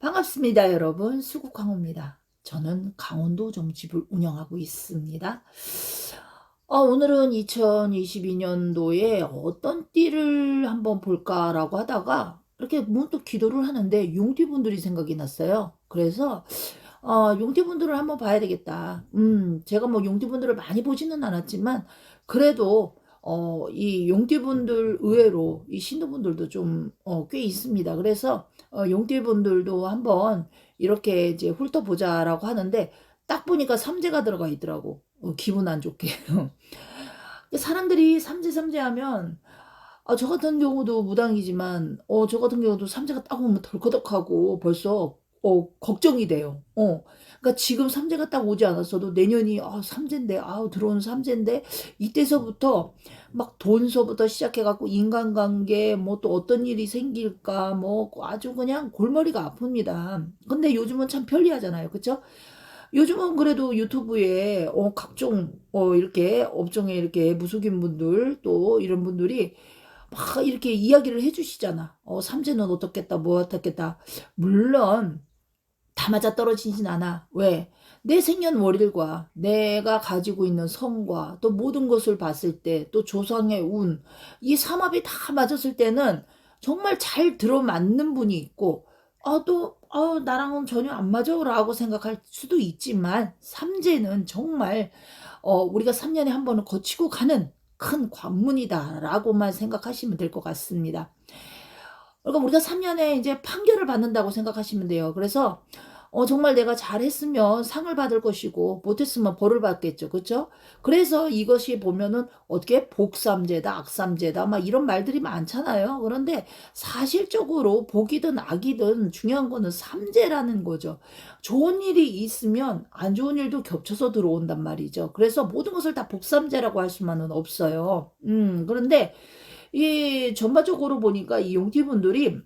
반갑습니다, 여러분. 수국광호입니다. 저는 강원도 정집을 운영하고 있습니다. 어, 오늘은 2022년도에 어떤 띠를 한번 볼까라고 하다가 이렇게 문득 기도를 하는데 용띠분들이 생각이 났어요. 그래서 어, 용띠분들을 한번 봐야 되겠다. 음, 제가 뭐 용띠분들을 많이 보지는 않았지만 그래도 어, 이 용띠분들 의외로 이 신도분들도 좀, 어, 꽤 있습니다. 그래서, 어, 용띠분들도 한번 이렇게 이제 훑어보자라고 하는데, 딱 보니까 삼재가 들어가 있더라고. 어, 기분 안 좋게. 사람들이 삼재, 삼재 하면, 아, 저 같은 경우도 무당이지만, 어, 저 같은 경우도 삼재가 딱 오면 덜커덕하고 벌써, 어, 걱정이 돼요. 어. 그러니까 지금 삼재가 딱 오지 않았어도 내년이 아 삼재인데 아 들어오는 삼재인데 이때서부터 막 돈서부터 시작해 갖고 인간관계 뭐 또 어떤 일이 생길까 뭐 아주 그냥 골머리가 아픕니다. 근데 요즘은 참 편리하잖아요, 그렇죠? 요즘은 그래도 유튜브에 어 각종 어 이렇게 업종에 이렇게 무속인 분들 또 이런 분들이 막 이렇게 이야기를 해주시잖아. 어 삼재는 어떻겠다, 뭐 어떻겠다. 물론 다 맞아 떨어지진 않아. 왜? 내 생년월일과 내가 가지고 있는 성과 또 모든 것을 봤을 때 또 조상의 운, 이 삼합이 다 맞았을 때는 정말 잘 들어맞는 분이 있고, 아, 또, 아, 나랑은 전혀 안 맞아. 라고 생각할 수도 있지만, 삼재는 정말, 어, 우리가 3년에 한 번은 거치고 가는 큰 관문이다. 라고만 생각하시면 될 것 같습니다. 그러니까 우리가 3년에 이제 판결을 받는다고 생각하시면 돼요. 그래서 어, 정말 내가 잘했으면 상을 받을 것이고, 못했으면 벌을 받겠죠. 그쵸? 그래서 이것이 보면은 어떻게 복삼제다, 악삼제다, 막 이런 말들이 많잖아요. 그런데 사실적으로 복이든 악이든 중요한 거는 삼제라는 거죠. 좋은 일이 있으면 안 좋은 일도 겹쳐서 들어온단 말이죠. 그래서 모든 것을 다 복삼제라고 할 수만은 없어요. 음, 그런데 이 전반적으로 보니까 이 용티분들이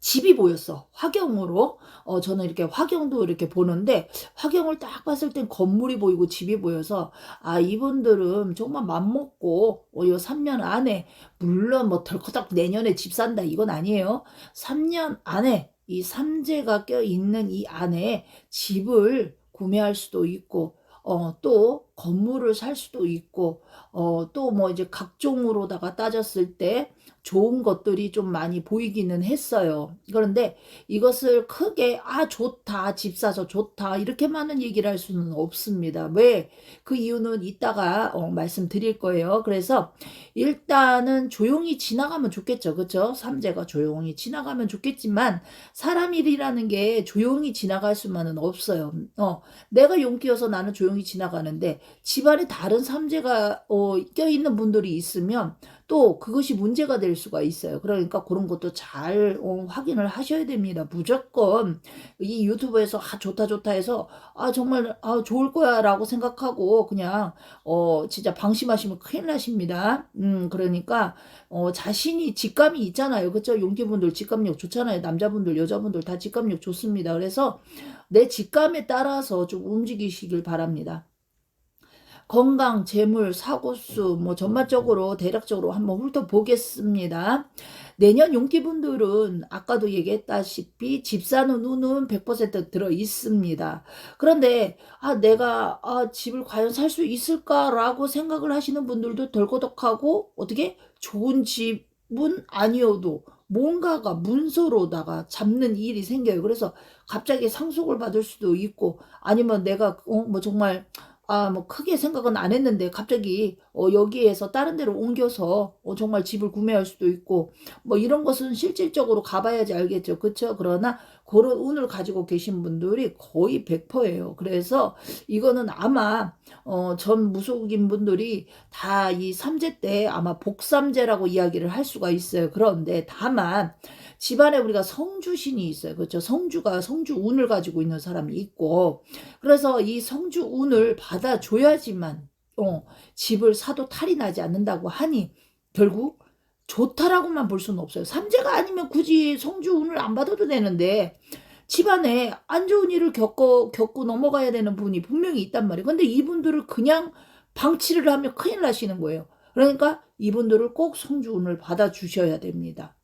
집이 보였어. 화경으로. 어, 저는 이렇게 화경도 이렇게 보는데, 화경을 딱 봤을 땐 건물이 보이고 집이 보여서, 아, 이분들은 정말 맘먹고, 어, 요 3년 안에, 물론 뭐 덜커덕 내년에 집 산다, 이건 아니에요. 3년 안에, 이 삼재가 껴있는 이 안에 집을 구매할 수도 있고, 어, 또 건물을 살 수도 있고, 어, 또 뭐 이제 각종으로다가 따졌을 때 좋은 것들이 좀 많이 보이기는 했어요. 그런데 이것을 크게, 아, 좋다, 집 사서 좋다, 이렇게만은 얘기를 할 수는 없습니다. 왜? 그 이유는 이따가 어, 말씀드릴 거예요. 그래서 일단은 조용히 지나가면 좋겠죠. 그쵸? 삼재가 조용히 지나가면 좋겠지만, 사람 일이라는 게 조용히 지나갈 수만은 없어요. 어, 내가 용기여서 나는 조용히 지나가는데, 집안에 다른 삼재가 어, 껴있는 분들이 있으면 또 그것이 문제가 될 수가 있어요. 그러니까 그런 것도 잘 어, 확인을 하셔야 됩니다. 무조건 이 유튜브에서 아 좋다 좋다 해서 아 정말 아 좋을 거야 라고 생각하고 그냥 어 진짜 방심하시면 큰일 나십니다. 음 그러니까 어 자신이 직감이 있잖아요. 그렇죠? 용기분들 직감력 좋잖아요. 남자분들 여자분들 다 직감력 좋습니다. 그래서 내 직감에 따라서 좀 움직이시길 바랍니다. 건강, 재물, 사고수, 뭐 전반적으로 대략적으로 한번 훑어보겠습니다. 내년 용기분들은 아까도 얘기했다시피 집 사는 운은 100% 들어 있습니다. 그런데 아 내가 아 집을 과연 살 수 있을까라고 생각을 하시는 분들도 덜거덕하고 어떻게 좋은 집은 아니어도 뭔가가 문서로다가 잡는 일이 생겨요. 그래서 갑자기 상속을 받을 수도 있고 아니면 내가 어, 뭐 정말 아, 뭐 크게 생각은 안 했는데 갑자기 어, 여기에서 다른 데로 옮겨서 어, 정말 집을 구매할 수도 있고 뭐 이런 것은 실질적으로 가봐야지 알겠죠. 그렇죠? 그러나 그런 운을 가지고 계신 분들이 거의 100%예요. 그래서 이거는 아마 어, 전 무속인 분들이 다 이 삼재 때 아마 복삼재라고 이야기를 할 수가 있어요. 그런데 다만 집안에 우리가 성주신이 있어요. 그렇죠? 성주가 성주 운을 가지고 있는 사람이 있고 그래서 이 성주 운을 받아줘야지만 어, 집을 사도 탈이 나지 않는다고 하니 결국 좋다라고만 볼 수는 없어요. 삼재가 아니면 굳이 성주 운을 안 받아도 되는데 집안에 안 좋은 일을 겪고 겪고 넘어가야 되는 분이 분명히 있단 말이에요. 근데 이분들을 그냥 방치를 하면 큰일 나시는 거예요. 그러니까 이분들을 꼭 성주 운을 받아 주셔야 됩니다.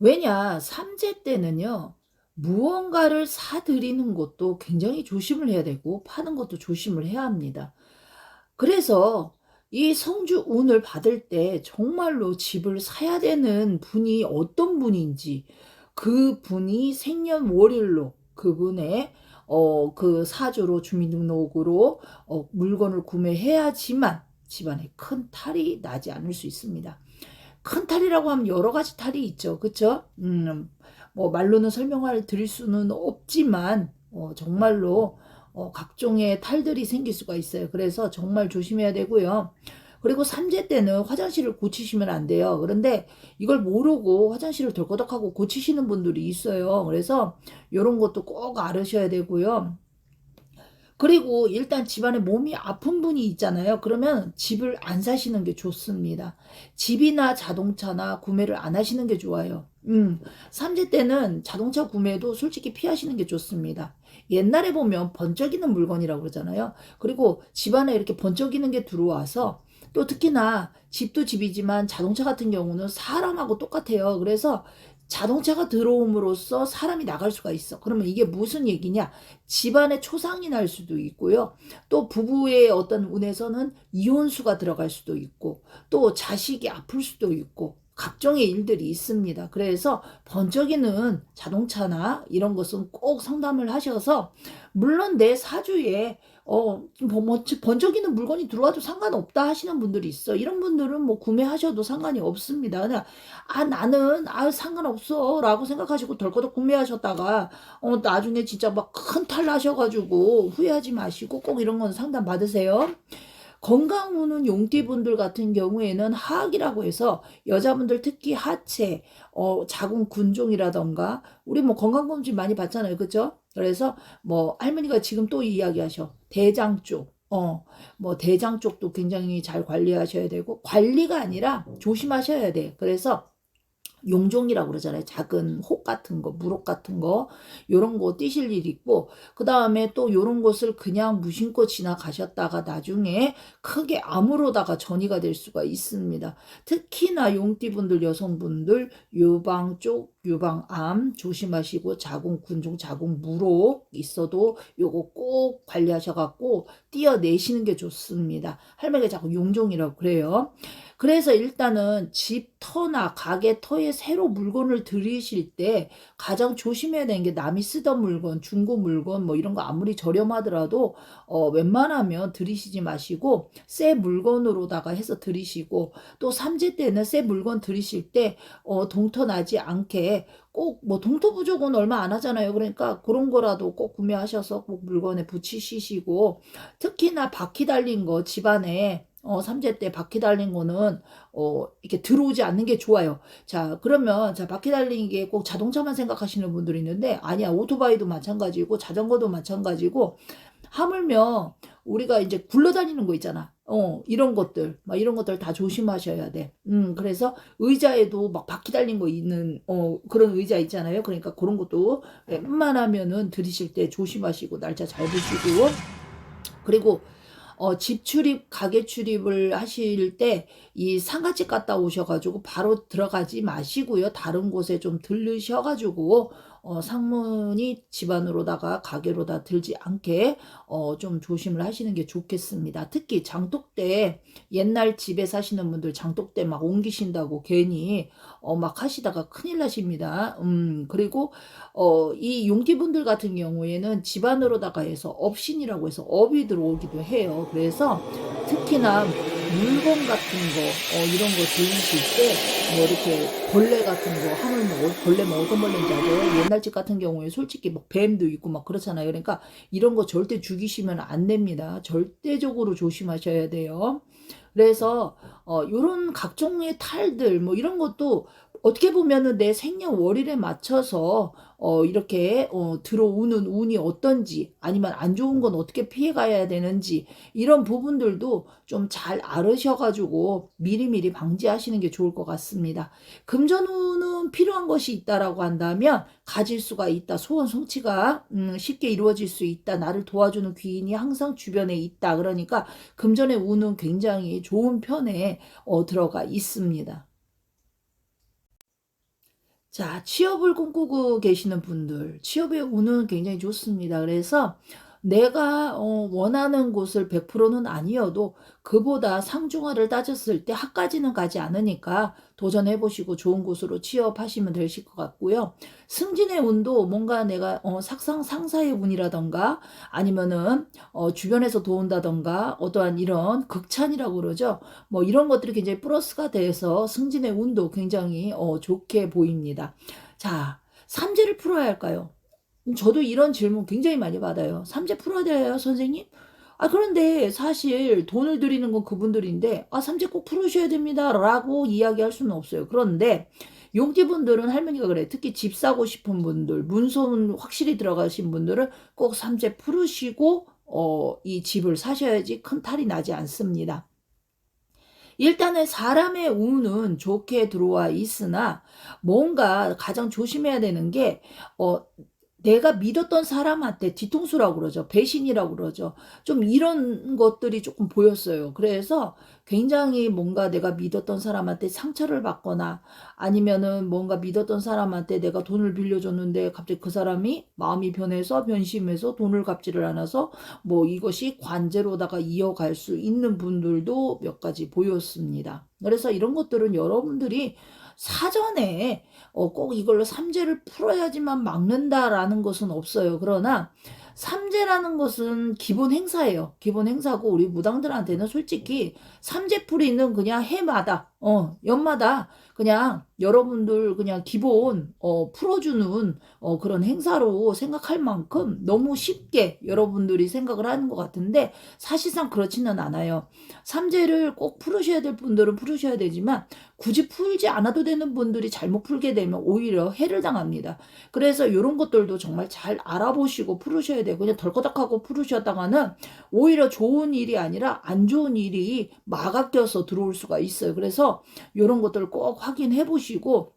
왜냐, 삼재 때는요, 무언가를 사들이는 것도 굉장히 조심을 해야 되고, 파는 것도 조심을 해야 합니다. 그래서 이 성주 운을 받을 때 정말로 집을 사야 되는 분이 어떤 분인지, 그 분이 생년월일로 그분의 어, 그 사주로 주민등록으로 어, 물건을 구매해야지만 집안에 큰 탈이 나지 않을 수 있습니다. 큰 탈이라고 하면 여러 가지 탈이 있죠. 그쵸? 음, 뭐 말로는 설명할 드릴 수는 없지만 어, 정말로 어, 각종의 탈들이 생길 수가 있어요. 그래서 정말 조심해야 되고요. 그리고 삼재 때는 화장실을 고치시면 안 돼요. 그런데 이걸 모르고 화장실을 덜거덕하고 고치시는 분들이 있어요. 그래서 이런 것도 꼭 알으셔야 되고요. 그리고 일단 집안에 몸이 아픈 분이 있잖아요. 그러면 집을 안 사시는 게 좋습니다. 집이나 자동차나 구매를 안 하시는 게 좋아요. 음, 삼재 때는 자동차 구매도 솔직히 피하시는 게 좋습니다. 옛날에 보면 번쩍이는 물건이라고 그러잖아요. 그리고 집안에 이렇게 번쩍이는 게 들어와서 또 특히나 집도 집이지만 자동차 같은 경우는 사람하고 똑같아요. 그래서 자동차가 들어옴으로써 사람이 나갈 수가 있어. 그러면 이게 무슨 얘기냐? 집안에 초상이 날 수도 있고요. 또 부부의 어떤 운에서는 이혼수가 들어갈 수도 있고, 또 자식이 아플 수도 있고, 각종의 일들이 있습니다. 그래서 번쩍이는 자동차나 이런 것은 꼭 상담을 하셔서, 물론 내 사주에 어, 뭐, 뭐, 번쩍이는 물건이 들어와도 상관없다 하시는 분들이 있어. 이런 분들은 뭐 구매하셔도 상관이 없습니다. 그냥, 아, 나는, 아, 상관없어. 라고 생각하시고 덜커덕 구매하셨다가, 어, 나중에 진짜 막 큰 탈 나셔가지고 후회하지 마시고 꼭 이런 건 상담 받으세요. 건강 후는 용띠분들 같은 경우에는 하악이라고 해서 여자분들 특히 하체, 어, 자궁 군종이라던가 우리 뭐 건강검진 많이 받잖아요. 그죠? 그래서 뭐 할머니가 지금 또 이야기하셔. 대장 쪽. 어, 뭐 대장 쪽도 굉장히 잘 관리하셔야 되고 관리가 아니라 조심하셔야 돼. 그래서 용종이라고 그러잖아요. 작은 혹 같은 거, 무록 같은 거, 요런 거 띄실 일 있고, 그 다음에 또 요런 것을 그냥 무심코 지나가셨다가 나중에 크게 암으로다가 전이가 될 수가 있습니다. 특히나 용띠분들, 여성분들, 유방 쪽, 유방암 조심하시고, 자궁, 군종, 자궁, 무록 있어도 요거 꼭 관리하셔갖고, 띄어내시는 게 좋습니다. 할머니가 자꾸 용종이라고 그래요. 그래서 일단은 집 터나 가게 터에 새로 물건을 들이실 때 가장 조심해야 되는 게 남이 쓰던 물건, 중고 물건 뭐 이런 거 아무리 저렴하더라도 어 웬만하면 들이시지 마시고 새 물건으로다가 해서 들이시고 또 삼재 때는 새 물건 들이실 때 어 동터 나지 않게 꼭 뭐 동터 부족은 얼마 안 하잖아요. 그러니까 그런 거라도 꼭 구매하셔서 꼭 물건에 붙이시고 특히나 바퀴 달린 거 집안에 어, 삼재 때 바퀴 달린 거는, 어, 이렇게 들어오지 않는 게 좋아요. 자, 그러면, 자, 바퀴 달린 게 꼭 자동차만 생각하시는 분들이 있는데, 아니야, 오토바이도 마찬가지고, 자전거도 마찬가지고, 하물며, 우리가 이제 굴러다니는 거 있잖아. 어, 이런 것들, 막 이런 것들 다 조심하셔야 돼. 음, 그래서 의자에도 막 바퀴 달린 거 있는, 어, 그런 의자 있잖아요. 그러니까 그런 것도 웬만하면은 들이실 때 조심하시고, 날짜 잘 보시고, 그리고, 어, 집 출입, 가게 출입을 하실 때 이 상가집 갔다 오셔가지고 바로 들어가지 마시고요. 다른 곳에 좀 들르셔가지고 어, 상문이 집안으로다가 가게로다 들지 않게 어, 좀 조심을 하시는 게 좋겠습니다. 특히 장독대 옛날 집에 사시는 분들 장독대 막 옮기신다고 괜히 어, 막 하시다가 큰일 나십니다. 음, 그리고 어, 이 용기분들 같은 경우에는 집안으로다가 해서 업신이라고 해서 업이 들어오기도 해요. 그래서 특히나 물건 같은 거, 어, 이런 거 들으실 때, 뭐 이렇게 벌레 같은 거, 하물 뭐, 벌레 뭐 어떤 벌레인지 알아요? 옛날 집 같은 경우에 솔직히 막 뱀도 있고 막 그렇잖아요. 그러니까 이런 거 절대 죽이시면 안 됩니다. 절대적으로 조심하셔야 돼요. 그래서, 어, 요런 각종의 탈들, 뭐 이런 것도 어떻게 보면은 내 생년월일에 맞춰서 어 이렇게 어 들어오는 운이 어떤지 아니면 안 좋은 건 어떻게 피해 가야 되는지 이런 부분들도 좀 잘 알으셔 가지고 미리미리 방지하시는 게 좋을 것 같습니다. 금전운은 필요한 것이 있다라고 한다면 가질 수가 있다. 소원 성취가 음 쉽게 이루어질 수 있다. 나를 도와주는 귀인이 항상 주변에 있다. 그러니까 금전의 운은 굉장히 좋은 편에 어 들어가 있습니다. 자, 취업을 꿈꾸고 계시는 분들, 취업의 운은 굉장히 좋습니다. 그래서 내가 어, 원하는 곳을 100%는 아니어도 그보다 상중하를 따졌을 때 학까지는 가지 않으니까 도전해 보시고 좋은 곳으로 취업하시면 되실 것 같고요. 승진의 운도 뭔가 내가 어, 삭상 상사의 운이라던가 아니면은 어, 주변에서 도운다던가 어떠한 이런 극찬이라고 그러죠. 뭐 이런 것들이 굉장히 플러스가 돼서 승진의 운도 굉장히 어, 좋게 보입니다. 자, 삼재를 풀어야 할까요? 저도 이런 질문 굉장히 많이 받아요. 삼재 풀어야 돼요, 선생님? 아, 그런데 사실 돈을 들이는 건 그분들인데, 아, 삼재 꼭 풀으셔야 됩니다. 라고 이야기할 수는 없어요. 그런데, 용띠분들은 할머니가 그래. 특히 집 사고 싶은 분들, 문서는 확실히 들어가신 분들은 꼭 삼재 풀으시고, 어, 이 집을 사셔야지 큰 탈이 나지 않습니다. 일단은 사람의 운은 좋게 들어와 있으나 뭔가 가장 조심해야 되는 게, 어, 내가 믿었던 사람한테 뒤통수라고 그러죠. 배신이라고 그러죠. 좀 이런 것들이 조금 보였어요. 그래서 굉장히 뭔가 내가 믿었던 사람한테 상처를 받거나 아니면은 뭔가 믿었던 사람한테 내가 돈을 빌려줬는데 갑자기 그 사람이 마음이 변해서 변심해서 돈을 갚지를 않아서 뭐 이것이 관제로다가 이어갈 수 있는 분들도 몇 가지 보였습니다. 그래서 이런 것들은 여러분들이 사전에 어, 꼭 이걸로 삼재를 풀어야지만 막는다라는 것은 없어요. 그러나 삼재라는 것은 기본 행사예요. 기본 행사고 우리 무당들한테는 솔직히 삼재풀이는 그냥 해마다 어 연마다 그냥 여러분들 그냥 기본 어 풀어주는 어 그런 행사로 생각할 만큼 너무 쉽게 여러분들이 생각을 하는 것 같은데 사실상 그렇지는 않아요. 삼재를 꼭 풀으셔야 될 분들은 풀으셔야 되지만 굳이 풀지 않아도 되는 분들이 잘못 풀게 되면 오히려 해를 당합니다. 그래서 이런 것들도 정말 잘 알아보시고 풀으셔야 되고 그냥 덜커덕하고 풀으셨다가는 오히려 좋은 일이 아니라 안 좋은 일이 막아껴서 들어올 수가 있어요. 그래서 이런 것들을 꼭 확인해 보시고 주시고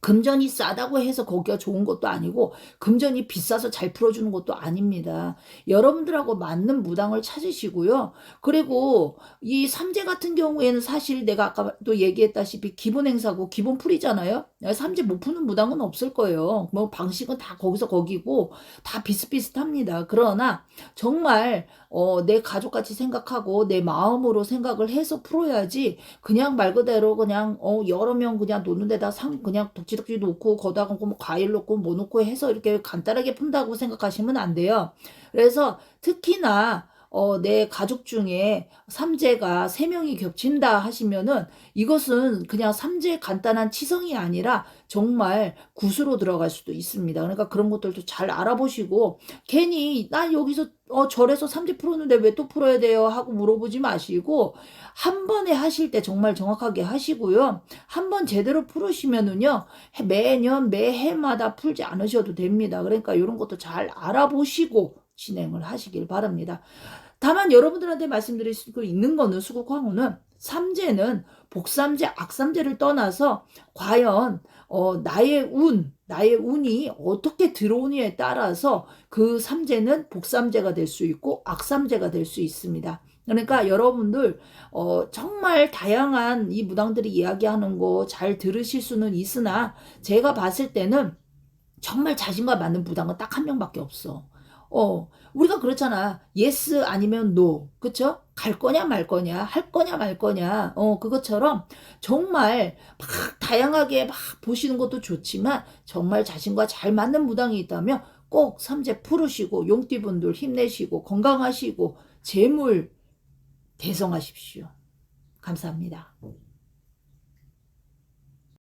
금전이 싸다고 해서 거기가 좋은 것도 아니고 금전이 비싸서 잘 풀어주는 것도 아닙니다. 여러분들하고 맞는 무당을 찾으시고요. 그리고 이 삼재 같은 경우에는 사실 내가 아까도 얘기했다시피 기본 행사고 기본 풀이잖아요. 삼재 못 푸는 무당은 없을 거예요. 뭐 방식은 다 거기서 거기고 다 비슷비슷합니다. 그러나 정말 어, 내 가족같이 생각하고 내 마음으로 생각을 해서 풀어야지 그냥 말 그대로 그냥 어, 여러 명 그냥 노는 데다 상 그냥 독지독지 놓고 거다가 뭐 과일 놓고 뭐 놓고 해서 이렇게 간단하게 푼다고 생각하시면 안 돼요. 그래서 특히나 어, 내 가족 중에 삼재가 세 명이 겹친다 하시면은 이것은 그냥 삼재 간단한 치성이 아니라 정말 굿으로 들어갈 수도 있습니다. 그러니까 그런 것들도 잘 알아보시고 괜히 나 여기서 어 절에서 삼재 풀었는데 왜 또 풀어야 돼요 하고 물어보지 마시고 한 번에 하실 때 정말 정확하게 하시고요. 한 번 제대로 풀으시면은요 매년 매해마다 풀지 않으셔도 됩니다. 그러니까 이런 것도 잘 알아보시고 진행을 하시길 바랍니다. 다만 여러분들한테 말씀드릴 수 있는 거는 수국황후는 삼재는 복삼재, 악삼재를 떠나서 과연 어, 나의 운, 나의 운이 어떻게 들어오느냐에 따라서 그 삼재는 복삼재가 될 수 있고 악삼재가 될 수 있습니다. 그러니까 여러분들 어, 정말 다양한 이 무당들이 이야기하는 거 잘 들으실 수는 있으나 제가 봤을 때는 정말 자신과 맞는 무당은 딱 한 명밖에 없어. 어, 우리가 그렇잖아. 예스 아니면 노. 그쵸? 갈 거냐 말 거냐, 할 거냐 말 거냐. 어, 그것처럼 정말 막 다양하게 막 보시는 것도 좋지만 정말 자신과 잘 맞는 무당이 있다면 꼭 삼재 풀으시고 용띠분들 힘내시고 건강하시고 재물 대성하십시오. 감사합니다.